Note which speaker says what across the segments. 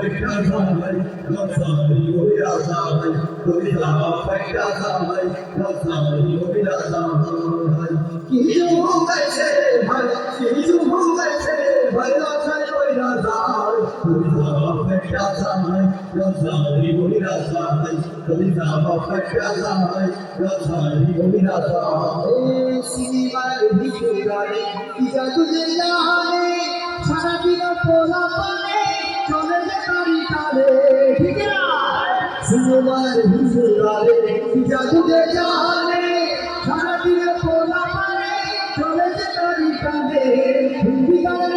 Speaker 1: জামা ফাটা যায় লজ্জায় মইরা যায় তুমি জামা ফাটা যায় লজ্জায় মইরা যায় ভাই হিজু গাইছে ভাই লজ্জায় মইরা যায় তুমি জামা ফাটা যায় লজ্জায় মইরা যায় তুমি জামা ফাটা যায় লজ্জায় সিনেমার ভিডিও কি জাদু জানে সারাদিন পোলা পানে চলে যে তারি তালে ঠিক না সিনেমার ভিডিও গানে কি জাদু যে জানে সারাদিন পোলা পানে চলে যে তারি তালে হিন্দি গানের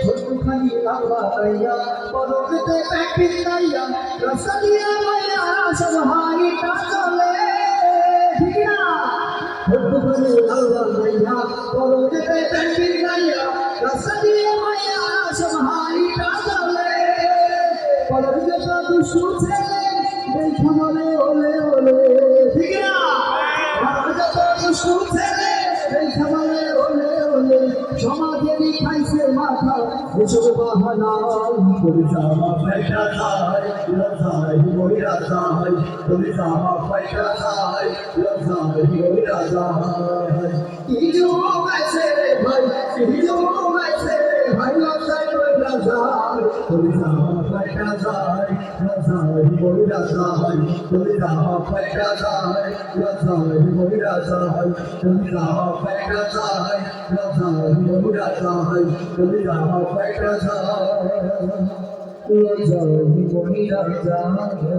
Speaker 1: নাম কবি কবি কবি কবি লাগাইয়া পরবতে প্যাকেট লাইয়া রাস্তা দিয়া সব হাইটা চলে ঠিক না? ছোটখানি লাগাইয়া পরবতে প্যাকেট লাইয়া রাস্তা দিয়া সব হাইটা চলে পরবতে তো শুছে দেখা বলে ওলে ওলে ঠিক না? পরবতে তো শুছে দেখা এসব বাহানা তুমি জামা ফাইটা যায় লজ্জায় মরিয়া যায় তুমি জামা ফাইটা যায় লজ্জায় মরিয়া যায় ইজু গাইছে রে ভাই, ইজু গাইছে রে ভাই যায় তুমি জামা ফাইটা যায় লজ্জায় মরিয়া যায় তুমি জামা ফাইটা যায় লজ্জায় মরিয়া যায় তুমি জামা ফাইটা যায় লজ্জায় মরিয়া যায় তুমি জামা ফাইটা যায় লজ্জায় মরিয়া যায়